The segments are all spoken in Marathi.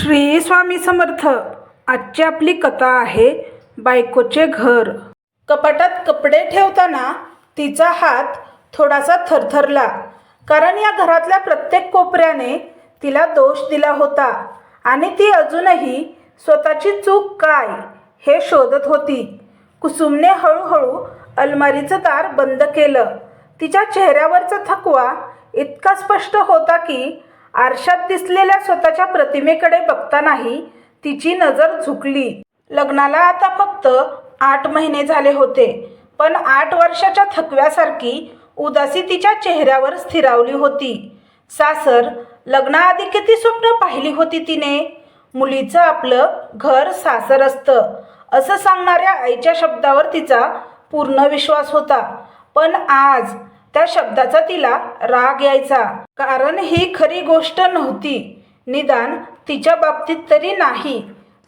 श्री स्वामी समर्थ. आजची आपली कथा आहे बायकोचे घर. कपाटात कपडे ठेवताना तिचा हात थोडासा थरथरला कारण या घरातल्या प्रत्येक कोपऱ्याने तिला दोष दिला होता आणि ती अजूनही स्वतःची चूक काय हे शोधत होती. कुसुमने हळूहळू अलमारीचं दार बंद केलं. तिच्या चेहऱ्यावरचा थकवा इतका स्पष्ट होता की आरशात दिसलेल्या स्वतःच्या प्रतिमेकडे बघतानाही तिची नजर झुकली. लग्नाला आता फक्त आठ महिने झाले होते पण आठ वर्षाच्या थकव्यासारखी उदासी तिच्या चेहऱ्यावर स्थिरावली होती. सासर लग्नाआधी किती स्वप्न पाहिली होती तिने? मुलीचं आपलं घर सासर असतं असं सांगणाऱ्या आईच्या शब्दावर तिचा पूर्ण विश्वास होता. पण आज त्या शब्दाचा तिला राग यायचा. कारण ही खरी गोष्ट नव्हती. निदान तिच्या बाबतीत तरी नाही.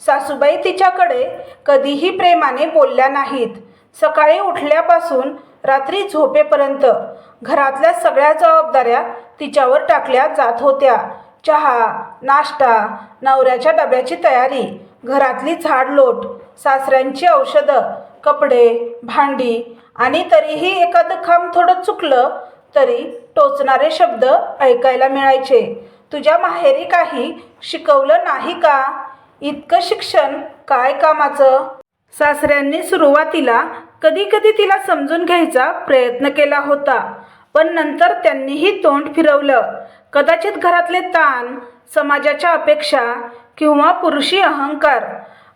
सासूबाई तिच्याकडे कधीही प्रेमाने बोलल्या नाहीत. सकाळी उठल्यापासून रात्री झोपेपर्यंत घरातल्या सगळ्या जबाबदाऱ्या तिच्यावर टाकल्या जात होत्या. चहा नाश्ता नवऱ्याच्या डब्याची तयारी घरातली झाडलोट सासऱ्यांची औषधं कपडे भांडी आणि तरीही एखादं खांब थोडं चुकलं तरी टोचणारे शब्द ऐकायला मिळायचे. तुझ्या माहेरी काही शिकवलं नाही का? इतकं शिक्षण काय कामाचं? सासऱ्यांनी सुरुवातीला कधी कधी तिला समजून घ्यायचा प्रयत्न केला होता पण नंतर त्यांनीही तोंड फिरवलं. कदाचित घरातले ताण समाजाच्या अपेक्षा किंवा पुरुषी अहंकार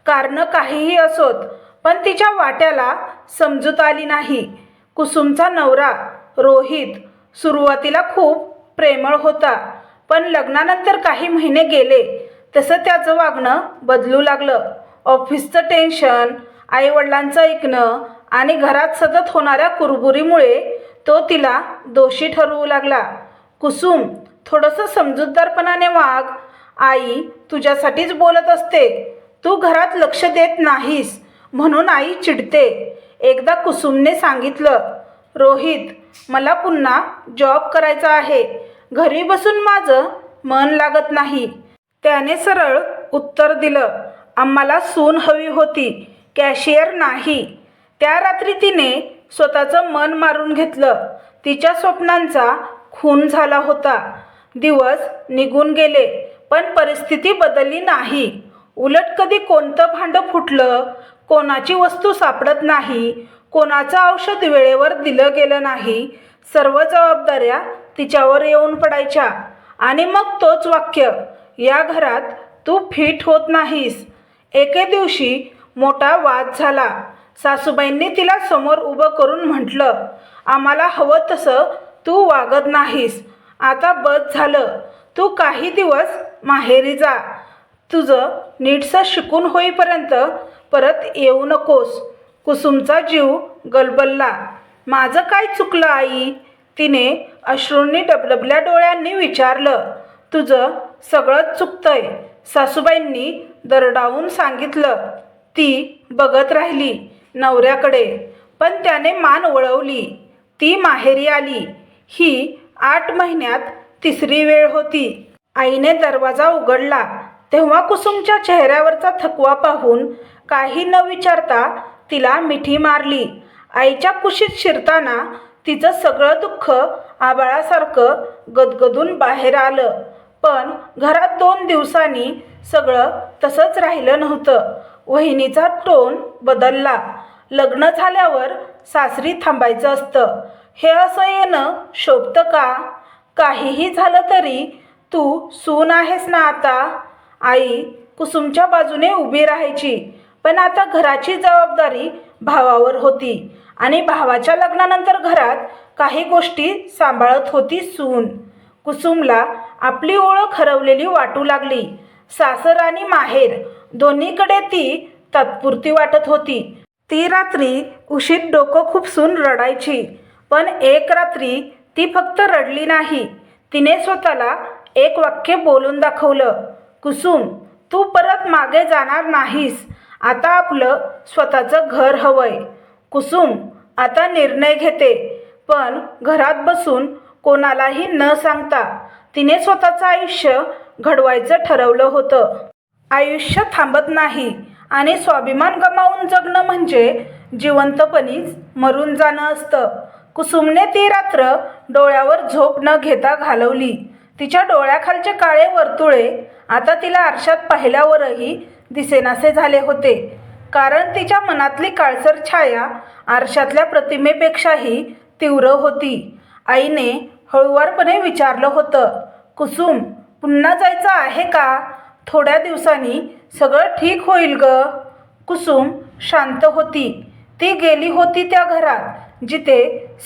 कारणं काहीही असोत पण तिच्या वाट्याला समजूत आली नाही. कुसुमचा नवरा रोहित सुरुवातीला खूप प्रेमळ होता पण लग्नानंतर काही महिने गेले तसं त्याचं वागणं बदलू लागलं. ऑफिसचं टेन्शन आईवडिलांचं ऐकणं आणि घरात सतत होणाऱ्या कुरबुरीमुळे तो तिला दोषी ठरवू लागला. कुसुम थोडंसं समजूतदारपणाने वाघ आई तुझ्यासाठीच बोलत असते. तू घरात लक्ष देत नाहीस. म्हणून आई चिडते. एकदा कुसुमने सांगितलं रोहित मला पुन्हा जॉब करायचा आहे. घरी बसून माझं मन लागत नाही. त्याने सरळ उत्तर दिलं आम्हाला सून हवी होती कॅशियर नाही. त्या रात्री तिने स्वतःचं मन मारून घेतलं. तिच्या स्वप्नांचा खून झाला होता. दिवस निघून गेले पण परिस्थिती बदलली नाही. उलट कधी कोणतं भांडं फुटलं कोणाची वस्तू सापडत नाही कोणाचं औषध वेळेवर दिलं गेलं नाही. सर्व जबाबदाऱ्या तिच्यावर येऊन पडायच्या. आणि मग तोच वाक्य या घरात तू फिट होत नाहीस. एके दिवशी मोठा वाद झाला. सासूबाईंनी तिला समोर उभं करून म्हटलं आम्हाला हवं तसं तू वागत नाहीस. आता बस झालं. तू काही दिवस माहेरी जा. तुझं नीटसं शिकून होईपर्यंत परत येऊ नकोस. कुसुमचा जीव गलबलला. माझं काय चुकलं आई? तिने अश्रूंनी डबडबल्या डोळ्यांनी विचारलं. तुझं सगळंच चुकतंय सासूबाईंनी दरडावून सांगितलं. ती बघत राहिली नवऱ्याकडे पण त्याने मान वळवली. ती माहेरी आली. ही आठ महिन्यात तिसरी वेळ होती. आईने दरवाजा उघडला. तेव्हा कुसुमच्या चेहऱ्यावरचा थकवा पाहून काही न विचारता तिला मिठी मारली. आईच्या कुशीत शिरताना तिचं सगळं दुःख आबाळासारखं गदगदून बाहेर आलं. पण घरात दोन दिवसांनी सगळं तसंच राहिलं नव्हतं. वहिनीचा टोन बदलला. लग्न झाल्यावर सासरी थांबायचं असतं. हे असं येणं शोभतं का? काहीही झालं तरी तू सून आहेस ना आता? आई कुसुमच्या बाजूने उभी राहायची. पण आता घराची जबाबदारी भावावर होती. आणि भावाच्या लग्नानंतर घरात काही गोष्टी सांभाळत होती सून. कुसुमला आपली ओळख हरवलेली वाटू लागली. सासर आणि माहेर दोन्हीकडे ती तात्पुरती वाटत होती. ती रात्री उशीत डोकं खुपसून रडायची. पण एक रात्री ती फक्त रडली नाही. तिने स्वतःला एक वाक्य बोलून दाखवलं. कुसुम तू परत मागे जाणार नाहीस. आता आपलं स्वतःचं घर हवंय. कुसुम आता निर्णय घेते. पण घरात बसून कोणालाही न सांगता तिने स्वतःचं आयुष्य घडवायचं ठरवलं होतं. आयुष्य थांबत नाही आणि स्वाभिमान गमावून जगणं म्हणजे जिवंतपणीच मरून जाणं असतं. कुसुमने ती रात्र डोळ्यावर झोप न घेता घालवली. तिच्या डोळ्याखालचे काळे वर्तुळे आता तिला आरशात पाहिल्यावरही दिसेनासे झाले होते. कारण तिच्या मनातली काळसर छाया आरशातल्या प्रतिमेपेक्षाही तीव्र होती. आईने हळुवारपणे विचारलं होतं कुसुम पुन्हा जायचं आहे का? थोड्या दिवसांनी सगळं ठीक होईल ग. कुसुम शांत होती. ती गेली होती त्या घरात जिथे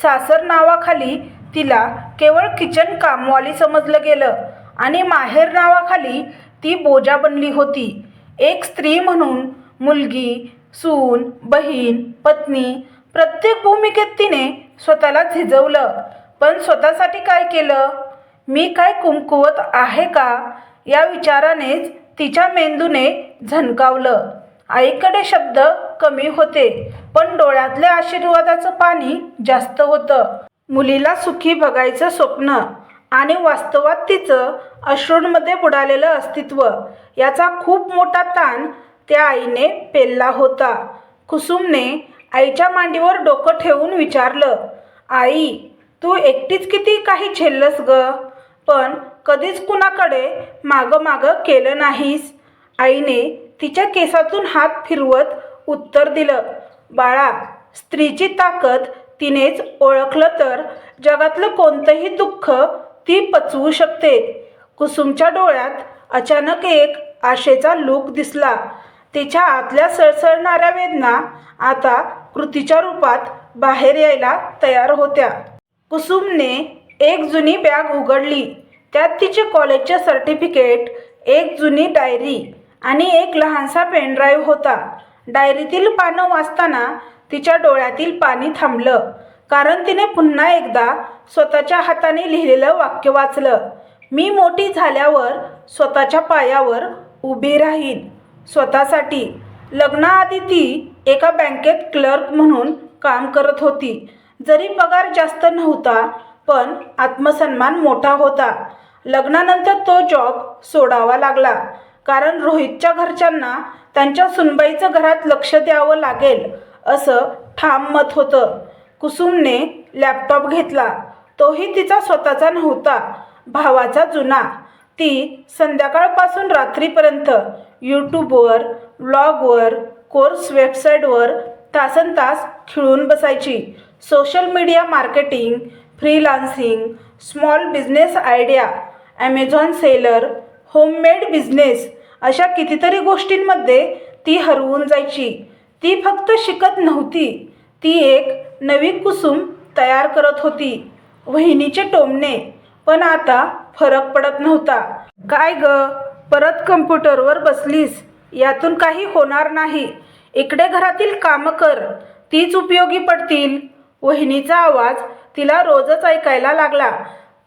सासर नावाखाली तिला केवळ किचन कामवाली समजलं गेलं आणि माहेर नावाखाली ती बोजा बनली होती. एक स्त्री म्हणून मुलगी सून बहीण पत्नी प्रत्येक भूमिकेत तिने स्वतःला झिजवलं. पण स्वतःसाठी काय केलं? मी काय कुमकुवत आहे का? या विचारानेच तिच्या मेंदूने झणकावलं. आईकडे शब्द कमी होते पण डोळ्यातल्या आशीर्वादाचं पाणी जास्त होतं. मुलीला सुखी बघायचं स्वप्न आणि वास्तवात तिचं अश्रूंमध्ये बुडालेलं अस्तित्व याचा खूप मोठा ताण त्या आईने पेलला होता. कुसुमने आईच्या मांडीवर डोकं ठेवून विचारलं आई तू एकटीच किती काही झेललंस ग? पण कधीच कुणाकडे मागं मागं केलं नाहीस. आईने तिच्या केसातून हात फिरवत उत्तर दिलं बाळा स्त्रीची ताकद तिनेच ओळखलं तर जगातलं कोणतंही दुःख ती पचवू शकते. कुसुमच्या डोळ्यात अचानक एक आशेचा लूक दिसला. तिच्या आतल्या सळसळणाऱ्या वेदना आता कृतीच्या रूपात बाहेर यायला तयार होत्या. कुसुमने एक जुनी बॅग उघडली. त्यात तिचे कॉलेजचे सर्टिफिकेट एक जुनी डायरी आणि एक लहानसा पेनड्राईव्ह होता. डायरीतील पानं वाचताना तिच्या डोळ्यातील पाणी थांबलं कारण तिने पुन्हा एकदा स्वतःच्या हाताने लिहिलेलं वाक्य वाचलं. मी मोठी झाल्यावर स्वतःच्या पायावर उभी राहील. स्वतःसाठी. लग्नाआधी ती एका बँकेत क्लर्क म्हणून काम करत होती. जरी पगार जास्त नव्हता पण आत्मसन्मान मोठा होता. लग्नानंतर तो जॉब सोडावा लागला. कारण रोहितच्या घरच्यांना त्यांच्या सुनबाईचं घरात लक्ष द्यावं लागेल असं ठाम मत होतं. कुसुमने लॅपटॉप घेतला. तोही तिचा स्वतःचा नव्हता. भावाचा जुना. ती संध्याकाळपासून रात्रीपर्यंत यूट्यूबवर ब्लॉगवर कोर्स वेबसाईटवर तासन तास खिळून बसायची. Social media marketing freelancing small business idea Amazon seller homemade business अशा कितीतरी गोष्टींमध्ये ती हरवून जायची. ती फक्त शिकत नव्हती. ती एक नवी कुसुम तयार करत होती. वहिनीचे टोमणे. पण आता फरक पडत नव्हता. काय ग? परत कम्प्युटरवर बसलीस? यातून काही होणार नाही. इकडे घरातील कामं कर. तीच उपयोगी पडतील. वहिनीचा आवाज तिला रोजच ऐकायला लागला.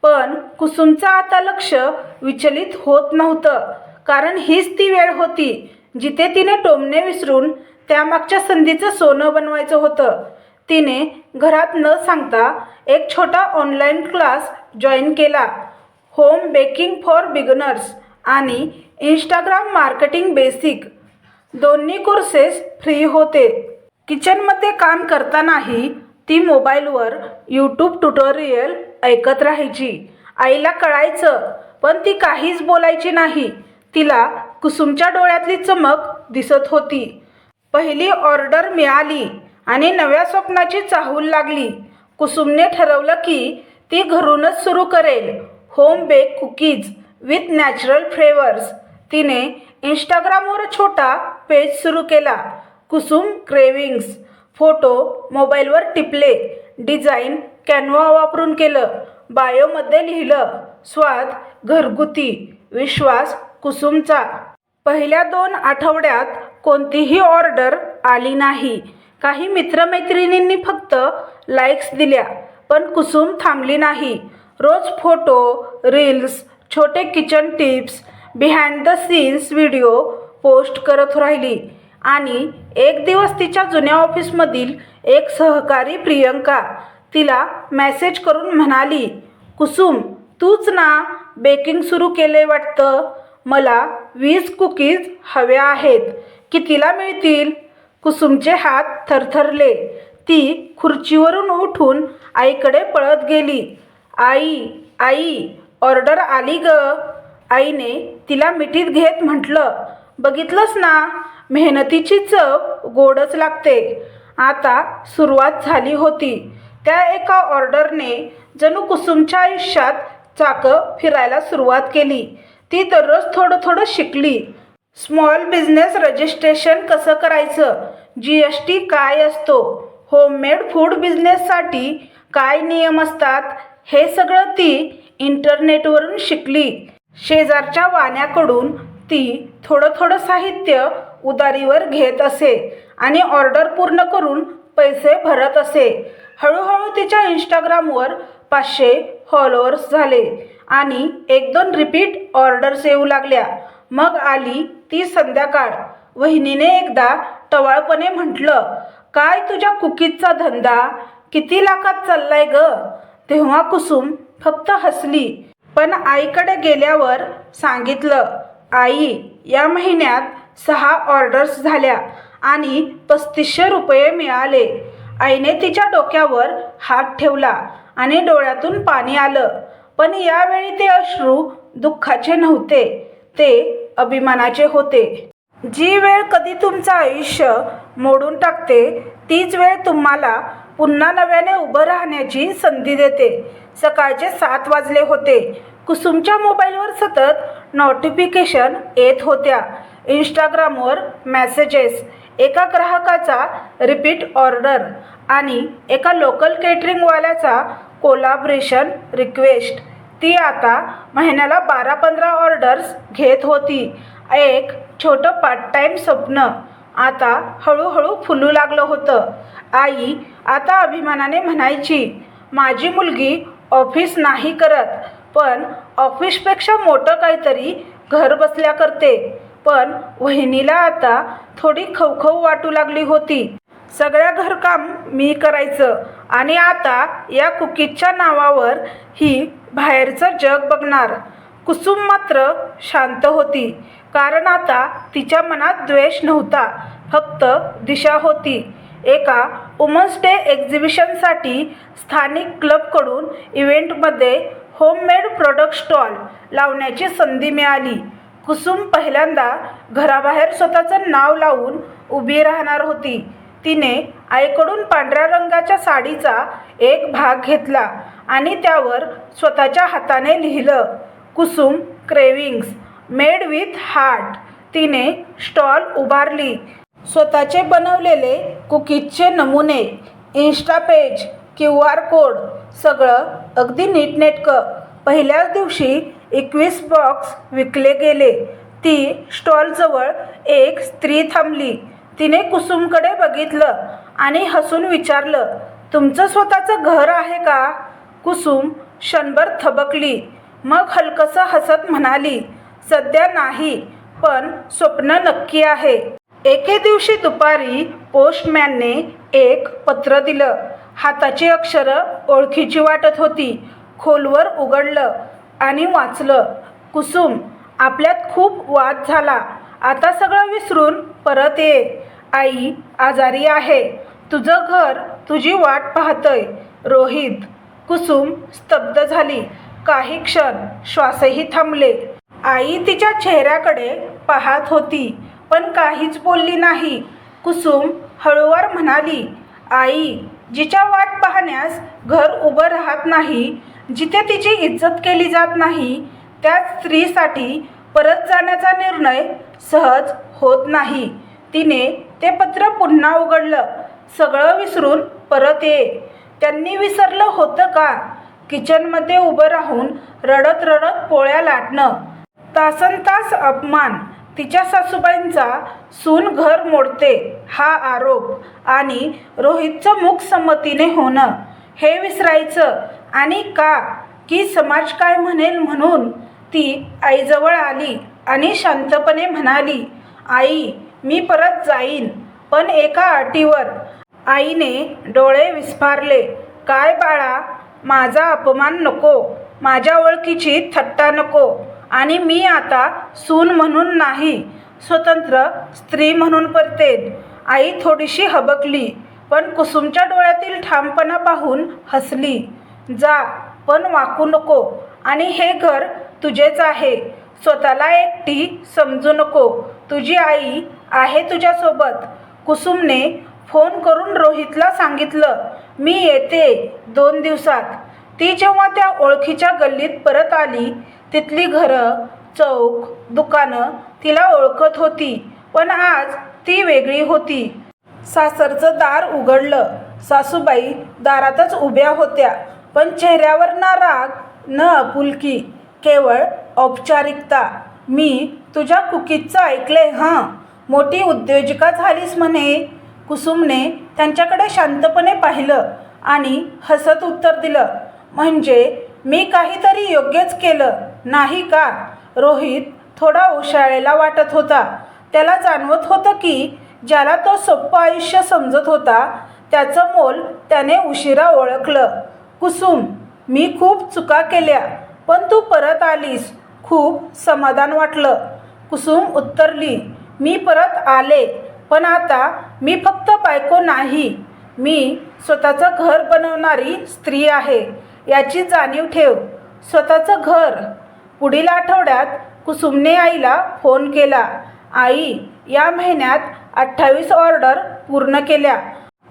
पण कुसुमचं आता लक्ष विचलित होत नव्हतं. कारण हीच ती वेळ होती जिथे तिने टोमणे विसरून त्यामागच्या संधीचं सोनं बनवायचं होतं. तिने घरात न सांगता एक छोटा ऑनलाईन क्लास जॉईन केला. होम बेकिंग फॉर बिगनर्स आणि इंस्टाग्राम मार्केटिंग बेसिक. दोन्ही कोर्सेस फ्री होते. किचनमध्ये काम करतानाही ती मोबाईलवर यूट्यूब ट्युटोरियल ऐकत राहायची. आईला कळायचं पण ती काहीच बोलायची नाही. तिला कुसुमच्या डोळ्यातली चमक दिसत होती. पहिली ऑर्डर मिळाली आणि नव्या स्वप्नाची चाहूल लागली. कुसुमने ठरवलं की ती घरूनच सुरू करेल. Home bake cookies with natural flavours. तिने इंस्टाग्रामवर छोटा पेज सुरू केला. कुसुम क्रेविंग्स. फोटो मोबाईलवर टिपले. डिझाईन कॅनवा वापरून केलं. बायोमध्ये लिहिलं. स्वाद घरगुती. विश्वास कुसुमचा. पहिल्या दोन आठवड्यात कोणतीही ऑर्डर आली नाही. काही मित्रमैत्रिणींनी फक्त लाईक्स दिल्या. पण कुसुम थांबली नाही. रोज फोटो रील्स छोटे kitchen tips behind the scenes video post करत राहिली. आणि एक दिवस तिच्या जुन्या ऑफिसमधील एक सहकारी प्रियंका तिला मॅसेज करून म्हणाली कुसुम तूच ना बेकिंग सुरू केले वाटतं? मला वीस कुकीज हव्या आहेत. कितीला मिळतील? कुसुमचे हात थरथरले. ती खुर्चीवरून उठून आईकडे पळत गेली. आई आई ऑर्डर आली ग. आईने तिला मिठीत घेत म्हटलं बघितलंस ना मेहनतीची चव गोडच लागते. आता सुरुवात झाली होती. त्या एका ऑर्डरने जणू कुसुमच्या आयुष्यात चाकं फिरायला सुरुवात केली. ती दररोज थोडं थोडं शिकली. स्मॉल बिझनेस रजिस्ट्रेशन कसं करायचं? जी एस टी काय असतो? होममेड फूड बिझनेससाठी काय नियम असतात? हे सगळं ती इंटरनेटवरून शिकली. शेजारच्या वाण्याकडून ती थोडं थोडं साहित्य उदारीवर घेत असे आणि ऑर्डर पूर्ण करून पैसे भरत असे. हळूहळू तिच्या इंस्टाग्रामवर पाचशे फॉलोअर्स झाले आणि एक दोन रिपीट ऑर्डर्स येऊ लागल्या. मग आली ती संध्याकाळ. वहिनीने एकदा टवाळपणे म्हटलं काय तुझ्या कुकीजचा धंदा? किती लाखात चाललाय ग? तेव्हा कुसुम फक्त हसली. पण आईकडे गेल्यावर सांगितलं आई या महिन्यात सहा ऑर्डर्स झाल्या आणि पस्तीसशे रुपये मिळाले. आईने तिच्या डोक्यावर हात ठेवला आणि डोळ्यातून पाणी आलं. पण यावेळी ते अश्रू दुःखाचे नव्हते ते अभिमानाचे होते. जी वेळ कधी तुमचं आयुष्य मोडून टाकते तीच वेळ तुम्हाला पुन्हा नव्याने उभं राहण्याची संधी देते. सकाळचे सात वाजले होते. कुसुमच्या मोबाईलवर सतत नोटिफिकेशन येत होत्या. इंस्टाग्रामवर मॅसेजेस एका ग्राहकाचा रिपीट ऑर्डर आणि एका लोकल केटरिंगवाल्याचा कोलाब्रेशन रिक्वेस्ट ती आता महिन्याला बारा पंधरा ऑर्डर्स घेत होती. एक छोटं पार्ट टाईम स्वप्न. आता हळूहळू फुलू लागलं होतं. आई आता अभिमानाने म्हणायची माझी मुलगी ऑफिस नाही करत पण ऑफिसपेक्षा मोठं काहीतरी घर बसल्या करते. पण वहिनीला आता थोडी खवखव वाटू लागली होती. सगळ्या घरकाम मी करायचं आणि आता या कुकीजच्या नावावर ही बाहेरचं जग बघणार. कुसुम मात्र शांत होती. कारण आता तिच्या मनात द्वेष नव्हता फक्त दिशा होती. एका वुमन्स डे एक्झिबिशनसाठी स्थानिक क्लबकडून इव्हेंटमध्ये होममेड प्रोडक्ट स्टॉल लावण्याची संधी मिळाली. कुसुम पहिल्यांदा घराबाहेर स्वतःचं नाव लावून उभी राहणार होती. तिने आईकडून पांढऱ्या रंगाच्या साडीचा एक भाग घेतला आणि त्यावर स्वतःच्या हाताने लिहिलं Kusum cravings. Made with heart. तिने स्टॉल उभारली. स्वतःचे बनवलेले कुकीजचे नमुने insta page Q R code सगळं अगदी नीटनेटकं. पहिल्याच दिवशी एकवीस बॉक्स विकले गेले. ती स्टॉलजवळ एक स्त्री थांबली. तिने कुसुमकडे बघितलं आणि हसून विचारलं तुमचं स्वतःचं घर आहे का? कुसुम क्षणभर थबकली. मग हलकसं हसत म्हणाली सध्या नाही पण स्वप्न नक्की आहे. एके दिवशी दुपारी पोस्टमॅनने एक पत्र दिलं. हाताची अक्षरं ओळखीची वाटत होती. खोलवर उघडलं आणि वाचलं. कुसुम आपल्यात खूप वाद झाला. आता सगळं विसरून परत ये. आई आजारी आहे. तुझं घर तुझी वाट पाहतंय. रोहित कुसुम स्तब्ध झाली. काही क्षण श्वासही थांबले. आई तिच्या चेहऱ्याकडे पाहत होती पण काहीच बोलली नाही. कुसुम हळूवार म्हणाली आई जिच्या वाट पाहण्यास घर उभं राहत नाही जिथे तिची इज्जत केली जात नाही त्या स्त्रीसाठी परत जाण्याचा निर्णय सहज होत नाही. तिने ते पत्र पुन्हा उघडलं. सगळं विसरून परत ये. त्यांनी विसरलं होतं का? किचनमध्ये उभं राहून रडत रडत पोळ्या लाटणं. तासनतास अपमान तिच्या सासूबाईंचा सून घर मोडते हा आरोप आणि रोहितचं मुख संमतीने होणं. हे विसरायचं आणि का? की समाज काय म्हणेल म्हणून ती आईजवळ आली आणि शांतपणे म्हणाली आई मी परत जाईन पण एका अटीवर. आईने डोळे विस्फारले काय बाळा माझा अपमान नको माझ्या ओळखीची थट्टा नको आणि मी आता सून म्हणून नाही स्वतंत्र स्त्री म्हणून परतेन. आई थोडीशी हबकली पण कुसुमच्या डोळ्यातील ठामपणा पाहून हसली. जा पण वाकू नको आणि हे घर तुझेच आहे. स्वतःला एकटी समजू नको. तुझी आई आहे तुझ्यासोबत. कुसुमने फोन करून रोहितला सांगितलं मी येते दोन दिवसात. ती जेव्हा त्या ओळखीच्या गल्लीत परत आली तिथली घरं चौक दुकानं तिला ओळखत होती पण आज ती वेगळी होती. सासरचं दार उघडलं. सासूबाई दारातच उभ्या होत्या पण चेहऱ्यावर ना राग न आपुलकी केवळ औपचारिकता. मी तुझ्या कुकीजचं ऐकले हां. मोठी उद्योजिका झालीस म्हणे. कुसुमने त्यांच्याकडे शांतपणे पाहिलं आणि हसत उत्तर दिलं. म्हणजे मी काहीतरी योग्यच केलं. नाही का? रोहित थोडा उशाळेला वाटत होता. त्याला जाणवत होतं की ज्याला तो सोप्पं आयुष्य समजत होता त्याचं मोल त्याने उशिरा ओळखलं. कुसुम मी खूप चुका केल्या पण तू परत आलीस. खूप समाधान वाटलं. कुसुम उत्तरली मी परत आले पण आता मी फक्त बायको नाही. मी स्वतःचं घर बनवणारी स्त्री आहे. याची जाणीव ठेव. स्वतःचं घर. पुढील आठवड्यात कुसुमने आईला फोन केला. आई या महिन्यात अठ्ठावीस ऑर्डर पूर्ण केल्या.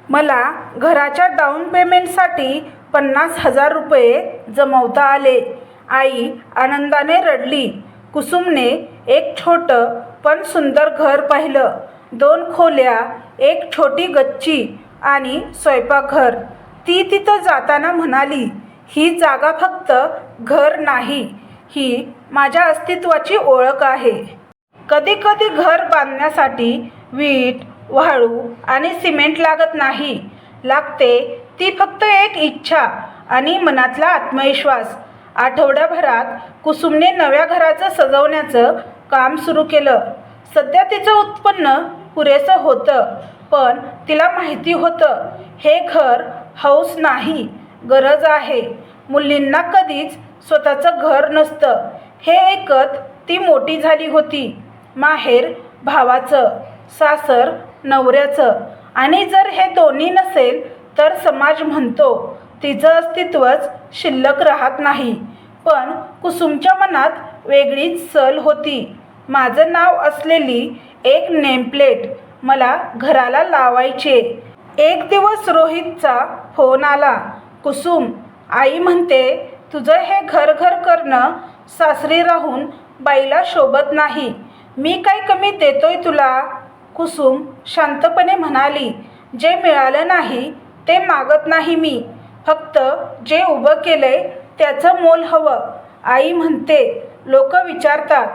मला घराच्या डाऊन पेमेंटसाठी पन्नास हजार रुपये जमवता आले. आई आनंदाने रडली. कुसुमने एक छोटं पण सुंदर घर पाहिलं. दोन खोल्या एक छोटी गच्ची आणि स्वयंपाकघर. ती तिथं जाताना म्हणाली ही जागा फक्त घर नाही ही माझ्या अस्तित्वाची ओळख आहे. कधी कधी घर बांधण्यासाठी वीट वाळू आणि सिमेंट लागत नाही. लागते ती फक्त एक इच्छा आणि मनातला आत्मविश्वास. आठवड्याभरात कुसुमने नव्या घराचं सजवण्याचं काम सुरू केलं. सध्या तिचं उत्पन्न पुरेसं होतं पण तिला माहिती होतं हे घर हौस नाही गरज आहे. मुलींना कधीच स्वतःचं घर नसतं. हे ऐकत ती मोठी झाली होती. माहेर भावाचं सासर नवऱ्याचं. आणि जर हे दोन्ही नसेल तर समाज म्हणतो तिचं अस्तित्वच शिल्लक राहत नाही. पण कुसुमच्या मनात वेगळीच सल होती. माझं नाव असलेली एक नेमप्लेट मला घराला लावायचे. एक दिवस रोहितचा फोन आला. कुसुम आई म्हणते तुझं हे घर घर करणं सासरी राहून बाईला शोभत नाही. मी काही कमी देतोय तुला. कुसुम शांतपणे म्हणाली जे मिळालं नाही ते मागत नाही मी. फक्त जे उभं केलंय त्याचं मोल हवं. आई म्हणते लोक विचारतात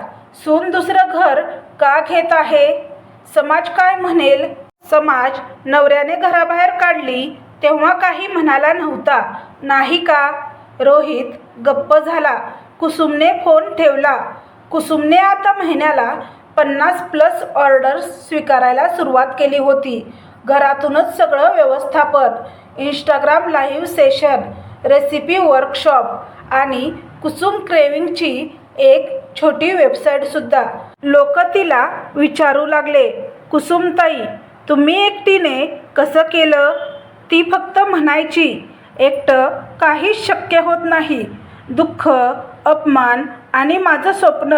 सून दुसरं घर का घेत आहे? समाज काय म्हणेल? समाज नवऱ्याने घराबाहेर काढली तेव्हा काही म्हणाला नव्हता. नाही का? रोहित गप्प झाला. कुसुमने फोन ठेवला. कुसुमने आता महिन्याला पन्नास प्लस ऑर्डर्स स्वीकारायला सुरुवात केली होती. घरातूनच सगळं व्यवस्थापन Instagram live session recipe workshop आणि कुसुम क्रेविंगची एक छोटी वेबसाईटसुद्धा लोक तिला विचारू लागले कुसुमताई तुम्ही एकटीने कसं केलं? ती फक्त म्हणायची एकटं काहीच शक्य होत नाही. दुःख अपमान आणि माझं स्वप्न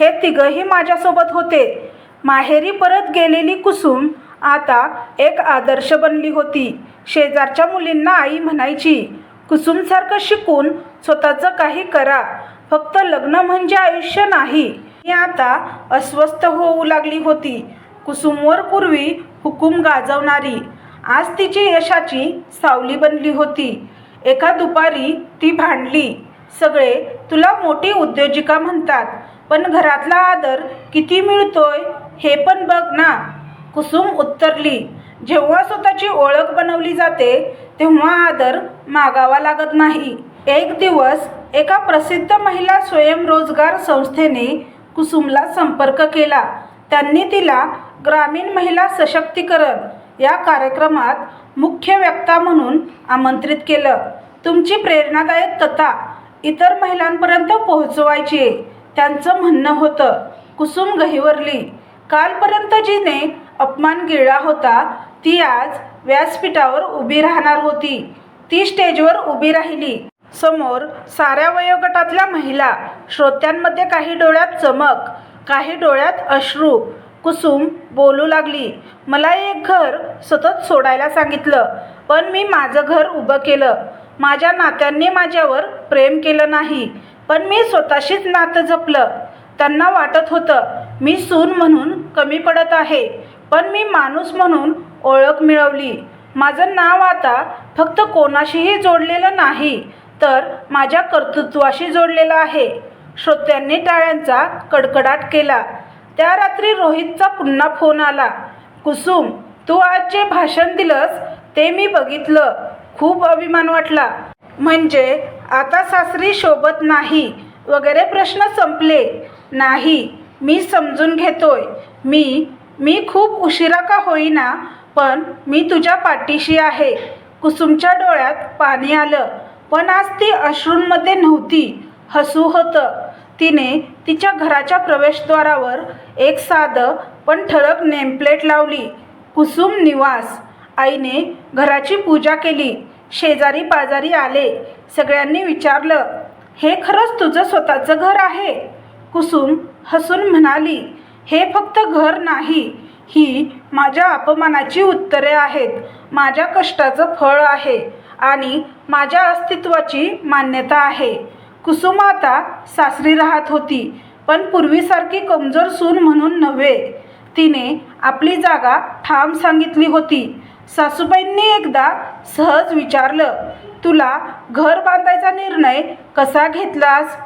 हे तिघंही माझ्यासोबत होते. माहेरी परत गेलेली कुसुम आता एक आदर्श बनली होती. शेजारच्या मुलींना आई म्हणायची कुसुमसारखं शिकून स्वतःचं काही करा. फक्त लग्न म्हणजे आयुष्य नाही. मी आता अस्वस्थ होऊ लागली होती. कुसुमवर पूर्वी हुकूम गाजवणारी आज तिची यशाची सावली बनली होती. एका दुपारी ती भांडली. सगळे तुला मोठी उद्योजिका म्हणतात पण घरातला आदर किती मिळतोय हे पण बघ ना. कुसुम उत्तरली. जेव्हा स्वतःची ओळख बनवली जाते तेव्हा आदर मागावा लागत नाही. एक दिवस एका प्रसिद्ध महिला स्वयंरोजगार संस्थेने कुसुमला संपर्क केला. त्यांनी तिला ग्रामीण महिला सशक्तीकरण या कार्यक्रमात मुख्य वक्ता म्हणून आमंत्रित केलं. तुमची प्रेरणादायक कथा इतर महिलांपर्यंत पोहोचवायची आहे त्यांचं म्हणणं होतं कुसुम गहिवरली. कालपर्यंत जिने अपमान गिळला होता ती आज व्यासपीठावर उभी राहणार होती. ती स्टेजवर उभी राहिली. समोर साऱ्या वयोगटातल्या महिला श्रोत्यांमध्ये काही डोळ्यात चमक काही डोळ्यात अश्रू कुसुम बोलू लागली. मला एक घर सतत सोडायला सांगितलं पण मी माझं घर उभं केलं. माझ्या नात्यांनी माझ्यावर प्रेम केलं नाही पण मी स्वतःशीच नातं जपलं. त्यांना वाटत होतं मी सून म्हणून कमी पडत आहे पण मी माणूस म्हणून ओळख मिळवली. माझं नाव आता फक्त कोणाशीही जोडलेलं नाही तर माझ्या कर्तृत्वाशी जोडलेलं आहे. श्रोत्यांनी टाळ्यांचा कडकडाट केला. त्या रात्री रोहितचा पुन्हा फोन आला. कुसुम तू आज जे भाषण दिलंस ते मी बघितलं. खूप अभिमान वाटला. म्हणजे आता सासरी शोभत नाही. वगैरे प्रश्न संपले. नाही मी समजून घेतोय. मी मी खूप उशिरा का होईना पण मी तुझ्या पाठीशी आहे. कुसुमच्या डोळ्यात पाणी आलं. पण आज ती अश्रूंमध्ये नव्हती. हसू होतं. तिने तिच्या घराच्या प्रवेशद्वारावर एक साधं पण ठळक नेमप्लेट लावली. कुसुम निवास. आईने घराची पूजा केली. शेजारी पाजारी आले. सगळ्यांनी विचारलं हे खरंच तुझं स्वतःचं घर आहे? कुसुम हसून म्हणाली हे फक्त घर नाही. ही माझ्या अपमानाची उत्तरे आहेत. माझ्या कष्टाचं फळ आहे आणि माझ्या अस्तित्वाची मान्यता आहे. कुसुम आता सासरी राहत होती पण पूर्वीसारखी कमजोर सून म्हणून नव्हे. तिने आपली जागा ठाम सांगितली होती. सासूबाईंनी एकदा सहज विचारलं तुला घर बांधायचा निर्णय कसा घेतलास?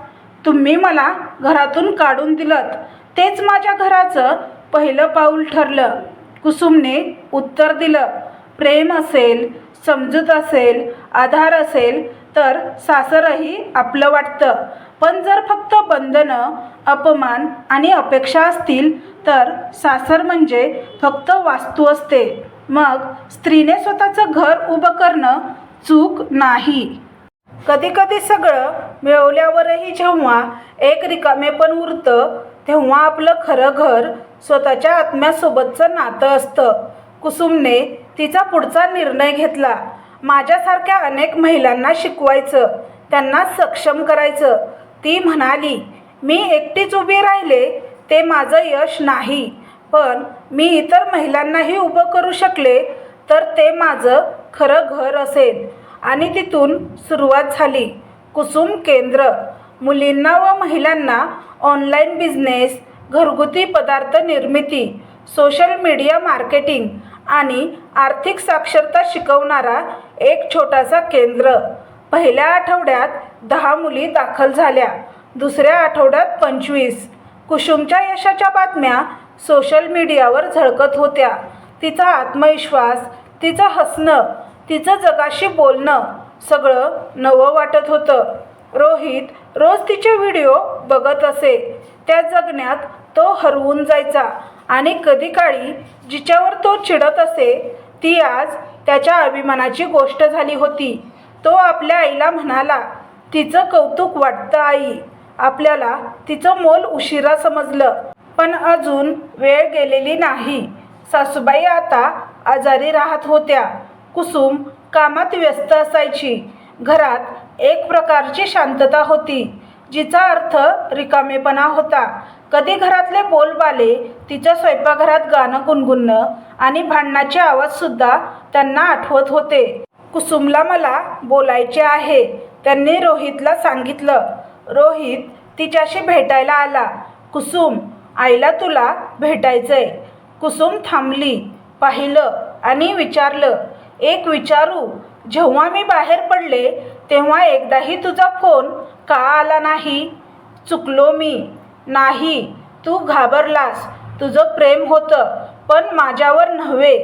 तुम्ही मला घरातून काढून दिलत. तेच माझ्या घराचं पहिलं पाऊल ठरलं. कुसुमने उत्तर दिलं प्रेम असेल समजूत असेल आधार असेल तर सासरही आपलं वाटतं. पण जर फक्त बंधनं अपमान आणि अपेक्षा असतील तर सासर म्हणजे फक्त वास्तू असते. मग स्त्रीने स्वतःचं घर उभं करणं चूक नाही. कधीकधी सगळं मिळवल्यावरही जेव्हा एक रिकामे पण उरतं तेव्हा आपलं खरं घर स्वतःच्या आत्म्यासोबतचं नातं असतं. कुसुमने तिचा पुढचा निर्णय घेतला. माझ्यासारख्या अनेक महिलांना शिकवायचं त्यांना सक्षम करायचं. ती म्हणाली मी एकटीच उभी राहिले ते माझं यश नाही. पण मी इतर महिलांनाही उभं करू शकले तर ते माझं खरं घर असेल. आणि तिथून सुरुवात झाली. कुसुम केंद्र. मुलींना व महिलांना ऑनलाईन बिझनेस घरगुती पदार्थ निर्मिती सोशल मीडिया मार्केटिंग आणि आर्थिक साक्षरता शिकवणारा एक छोटासा केंद्र. पहिल्या आठवड्यात दहा मुली दाखल झाल्या. दुसऱ्या आठवड्यात पंचवीस. कुसुमच्या यशाच्या बातम्या सोशल मीडियावर झळकत होत्या. तिचा आत्मविश्वास तिचं हसणं तिचं जगाशी बोलणं सगळं नवं वाटत होतं. रोहित रोज तिचे व्हिडिओ बघत असे. त्या जगण्यात तो हरवून जायचा आणि कधी काळी जिच्यावर तो चिडत असे ती आज त्याच्या अभिमानाची गोष्ट झाली होती. तो आपल्या आईला म्हणाला तिचं कौतुक वाटतं आई. आपल्याला तिचं मोल उशिरा समजलं. पण अजून वेळ गेलेली नाही. सासूबाई आता आजारी राहत होत्या. कुसुम कामात व्यस्त असायची. घरात एक प्रकारची शांतता होती जिचा अर्थ रिकामेपणा होता. कधी घरातले बोलबाले तिच्या स्वयंपाकघरात गाणं गुणगुणणं आणि भांडणाचे आवाजसुद्धा त्यांना आठवत होते. कुसुमला मला बोलायचे आहे. त्यांनी रोहितला सांगितलं. रोहित तिच्याशी भेटायला आला. कुसुम आईला तुला भेटायचंय. कुसुम थांबली पाहिलं आणि विचारलं एक विचारू जेव्हा मी बाहेर पडले तेव्हा एकदाही तुझा फोन का आला नाही? चुकलो मी. नाही तू घाबरलास. तुझं प्रेम होतं पण माझ्यावर नव्हे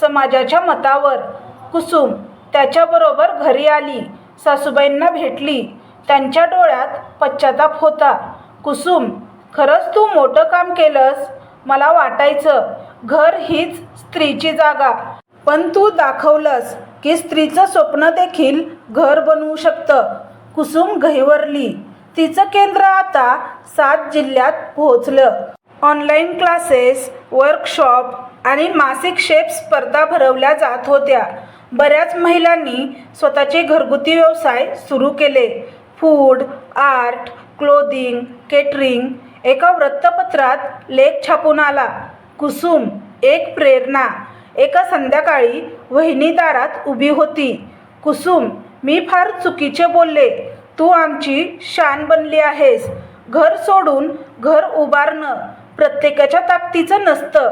समाजाच्या मतावर. कुसुम त्याच्याबरोबर घरी आली सासूबाईंना भेटली त्यांच्या डोळ्यात पश्चाताप होता. कुसुम खरंच तू मोठं काम केलंस? मला वाटायचं घर हीच स्त्रीची जागा. पण तू दाखवलंस की स्त्रीचं स्वप्न देखील घर बनवू शकतं. कुसुम गहिवरली तिचं केंद्र आता सात जिल्ह्यात पोहोचलं. ऑनलाईन क्लासेस वर्कशॉप आणि मासिक शेप स्पर्धा भरवल्या जात होत्या. बऱ्याच महिलांनी स्वतःचे घरगुती व्यवसाय सुरू केले. फूड आर्ट क्लोदिंग केटरिंग एका वृत्तपत्रात लेख छापून आला. कुसुम एक प्रेरणा. एका संध्याकाळी वहिनी दारात उभी होती. कुसुम मी फार चुकीचे बोलले. तू आमची शान बनली आहेस. घर सोडून घर उभारणं प्रत्येकाच्या ताकदीचं नसतं.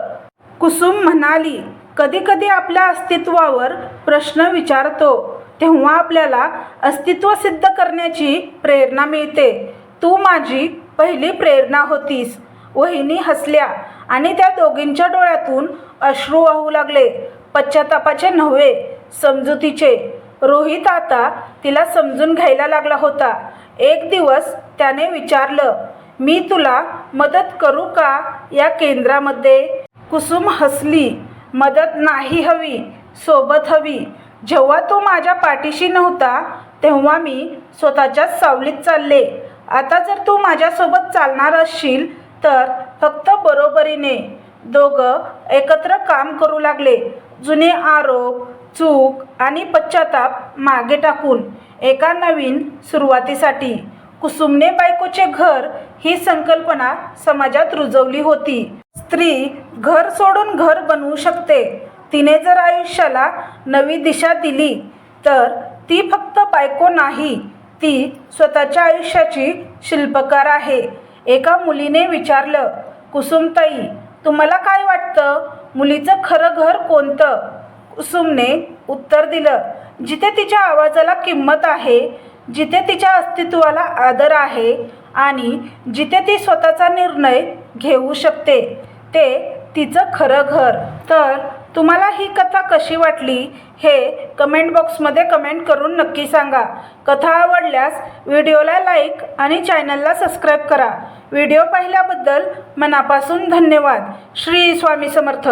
कुसुम म्हणाली कधी कधी आपल्या अस्तित्वावर प्रश्न विचारतो तेव्हा आपल्याला अस्तित्व सिद्ध करण्याची प्रेरणा मिळते. तू माझी पहिली प्रेरणा होतीस. वहिनी हसल्या आणि त्या दोघींच्या डोळ्यातून अश्रू वाहू लागले. पश्चातापाचे नव्हे समजुतीचे. रोहित आता तिला समजून घ्यायला लागला होता. एक दिवस त्याने विचारलं मी तुला मदत करू का या केंद्रामध्ये? कुसुम हसली मदत नाही हवी सोबत हवी. जेव्हा तो माझ्या पाठीशी नव्हता तेव्हा मी स्वतःच्याच सावलीत चालले. आता जर तू माझ्यासोबत चालणार असशील तर फक्त बरोबरीने दोघं एकत्र काम करू लागले. जुने आरोप चूक आणि पश्चाताप मागे टाकून एका नवीन सुरुवातीसाठी कुसुमने बायकोचे घर ही संकल्पना समाजात रुजवली होती. स्त्री घर सोडून घर बनवू शकते. तिने जर आयुष्याला नवी दिशा दिली तर ती फक्त बायको नाही ती स्वतःच्या आयुष्याची शिल्पकार आहे. एका मुलीने विचारलं कुसुमताई तुम्हाला काय वाटतं? मुलीचं खरं घर कोणतं? कुसुमने उत्तर दिलं जिथे तिच्या आवाजाला किंमत आहे जिथे तिच्या अस्तित्वाला आदर आहे आणि जिथे ती स्वतःचा निर्णय घेऊ शकते ते तिचं खरं घर. तर तुम्हाला ही कथा कशी वाटली हे कमेंट बॉक्समध्ये कमेंट करून नक्की सांगा. कथा आवडल्यास व्हिडिओला लाईक आणि चॅनलला सबस्क्राईब करा. व्हिडिओ पाहिल्याबद्दल मनापासून धन्यवाद. श्री स्वामी समर्थ.